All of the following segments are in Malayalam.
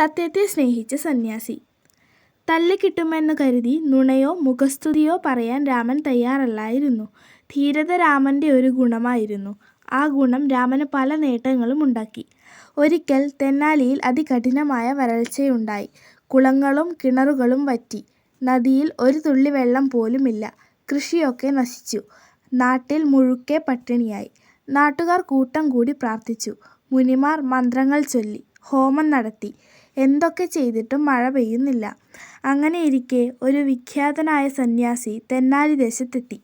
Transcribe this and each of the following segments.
സത്യത്തെ സ്നേഹിച്ച സന്യാസി തല്ലിക്കിട്ടുമെന്നു കരുതി നുണയോ മുഖസ്തുതിയോ പറയാൻ രാമൻ തയ്യാറല്ലായിരുന്നു. ധീരത രാമന്റെ ഒരു ഗുണമായിരുന്നു. ആ ഗുണം രാമന് പല നേട്ടങ്ങളും ഉണ്ടാക്കി ഒരിക്കൽ തെന്നാലിയിൽ അതികഠിനമായ വരൾച്ചയുണ്ടായി. കുളങ്ങളും കിണറുകളും വറ്റി. നദിയിൽ ഒരു തുള്ളി വെള്ളം പോലുമില്ല. കൃഷിയൊക്കെ നശിച്ചു. നാട്ടിൽ മുഴുക്കെ പട്ടിണിയായി. നാട്ടുകാർ കൂട്ടം കൂടി പ്രാർത്ഥിച്ചു. മുനിമാർ മന്ത്രങ്ങൾ ചൊല്ലി. ഹോമം നടത്തി. എന്തൊക്കെ ചെയ്തിട്ടും മഴ പെയ്യുന്നില്ല. അങ്ങനെ അങ്ങനെയിരിക്കെ ഒരു വിഖ്യാതനായ സന്യാസി തെന്നാലി ദേശത്തെത്തി.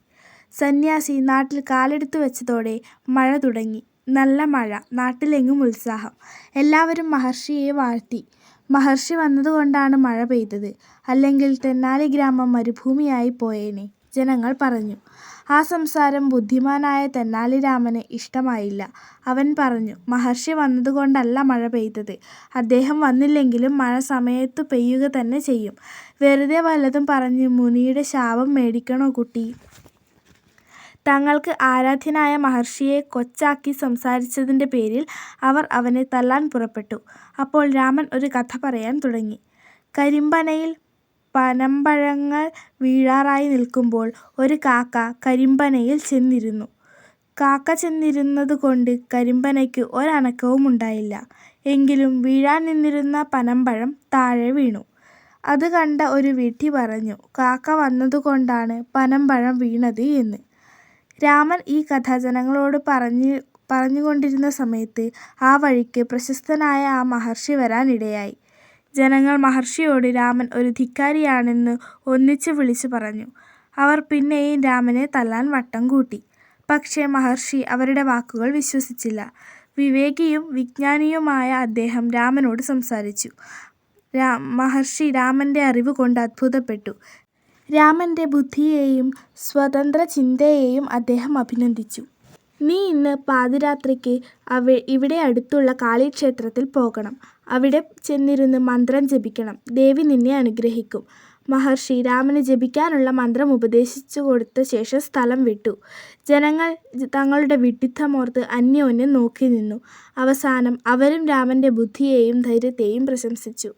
സന്യാസി നാട്ടിൽ കാലെടുത്തു വെച്ചതോടെ മഴ തുടങ്ങി. നല്ല മഴ. നാട്ടിലെങ്ങും ഉത്സാഹം. എല്ലാവരും മഹർഷിയെ വാഴ്ത്തി. മഹർഷി വന്നതുകൊണ്ടാണ് മഴ പെയ്തത്. അല്ലെങ്കിൽ തെന്നാലി ഗ്രാമം മരുഭൂമിയായി പോയേനെ, ജനങ്ങൾ പറഞ്ഞു. ആ സംസാരം ബുദ്ധിമാനായ തെന്നാലിരാമന് ഇഷ്ടമായില്ല. അവൻ പറഞ്ഞു "മഹർഷി വന്നതുകൊണ്ടല്ല മഴ പെയ്തത്. അദ്ദേഹം വന്നില്ലെങ്കിലും മഴ സമയത്തു പെയ്യുക തന്നെ ചെയ്യും. വെറുതെ വല്ലതും പറഞ്ഞ് മുനിയുടെ ശാപം മേടിക്കണോ കുട്ടി " തങ്ങൾക്ക് ആരാധ്യനായ മഹർഷിയെ കൊച്ചാക്കി സംസാരിച്ചതിന്റെ പേരിൽ അവർ അവനെ തല്ലാൻ പുറപ്പെട്ടു. അപ്പോൾ രാമൻ ഒരു കഥ പറയാൻ തുടങ്ങി. കരിമ്പനയിൽ പനമ്പഴങ്ങൾ വീഴാറായി നിൽക്കുമ്പോൾ ഒരു കാക്ക കരിമ്പനയിൽ ചെന്നിരുന്നു. കാക്ക ചെന്നിരുന്നതുകൊണ്ട് കരിമ്പനയ്ക്ക് ഒരനക്കവുമുണ്ടായില്ല. എങ്കിലും വീഴാൻ നിന്നിരുന്ന പനമ്പഴം താഴെ വീണു. അത് കണ്ട ഒരു വീട്ടി പറഞ്ഞു "കാക്ക വന്നതുകൊണ്ടാണ് പനമ്പഴം വീണത് എന്ന്. " രാമൻ ഈ കഥ ജനങ്ങളോട് പറഞ്ഞുകൊണ്ടിരുന്ന സമയത്ത് ആ വഴിക്ക് പ്രശസ്തനായ ആ മഹർഷി വരാൻ ഇടയായി. ജനങ്ങൾ മഹർഷിയോട് രാമൻ ഒരു ധിക്കാരിയാണെന്ന് ഒന്നിച്ച് വിളിച്ചു പറഞ്ഞു. അവർ പിന്നെയും രാമനെ തല്ലാൻ വട്ടം കൂട്ടി. പക്ഷേ മഹർഷി അവരുടെ വാക്കുകൾ വിശ്വസിച്ചില്ല. വിവേകിയും വിജ്ഞാനിയുമായ അദ്ദേഹം രാമനോട് സംസാരിച്ചു. മഹർഷി രാമന്റെ അറിവ് കൊണ്ട് അത്ഭുതപ്പെട്ടു. രാമന്റെ ബുദ്ധിയെയും സ്വതന്ത്ര ചിന്തയെയും അദ്ദേഹം അഭിനന്ദിച്ചു. "നീ ഇന്ന് പാതിരാത്രിക്ക് അവ ഇവിടെ അടുത്തുള്ള കാളീക്ഷേത്രത്തിൽ പോകണം. അവിടെ ചെന്നിരുന്ന് മന്ത്രം ജപിക്കണം. ദേവി നിന്നെ അനുഗ്രഹിക്കും. " മഹർഷി രാമന് ജപിക്കാനുള്ള മന്ത്രം ഉപദേശിച്ചു കൊടുത്ത ശേഷം സ്ഥലം വിട്ടു. ജനങ്ങൾ തങ്ങളുടെ വിഡ്ഢിത്തമോർത്ത് അന്യോന്യം നോക്കിനിന്നു. അവസാനം അവരും രാമന്റെ ബുദ്ധിയെയും ധൈര്യത്തെയും പ്രശംസിച്ചു.